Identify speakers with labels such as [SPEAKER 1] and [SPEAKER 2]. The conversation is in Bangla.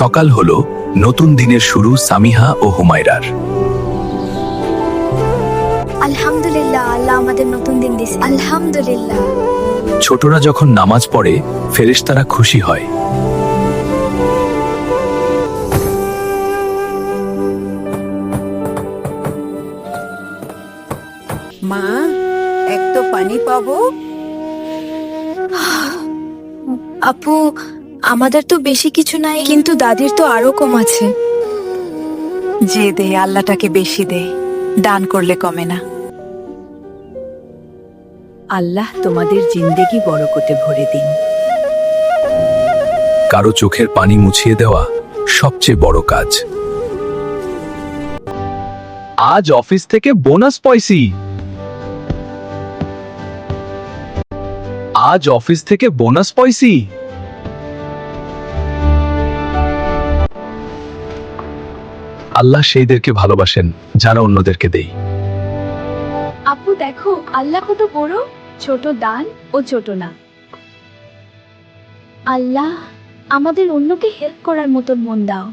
[SPEAKER 1] সকাল হল নতুন দিনের শুরু সামিহা ও হুমায়রার।
[SPEAKER 2] আলহামদুলিল্লাহ আল্লাহ আমাদের নতুন দিন দিছে। আলহামদুলিল্লাহ।
[SPEAKER 1] ছোটরা যখন নামাজ পড়ে ফেরেশতারা খুশি হয়।
[SPEAKER 3] মা এক তো পানি পাবো।
[SPEAKER 2] আপু আমাদের তো বেশি কিছু নাই কিন্তু দাদির তো আরও কম আছে।
[SPEAKER 3] যে দে আল্লাহটাকে বেশি দে দান করলে কমে না। আল্লাহ তোমাদের জিন্দেগি বরকতে ভরে দিন।
[SPEAKER 1] কারও চোখের পানি মুছিয়ে দেওয়া সবচেয়ে বড় কাজ। আজ অফিস থেকে বোনাস পয়সি আজ অফিস থেকে বোনাস পাইছি। আল্লাহ সেইদেরকে ভালোবাসেন, যারা অন্যদেরকে দেই
[SPEAKER 4] আপু, দেখো, আল্লাহ কত বড়, ছোট দান ও ছোট না। আল্লাহ, আমাদের অন্যকে হেল্প করার মতন মন দাও।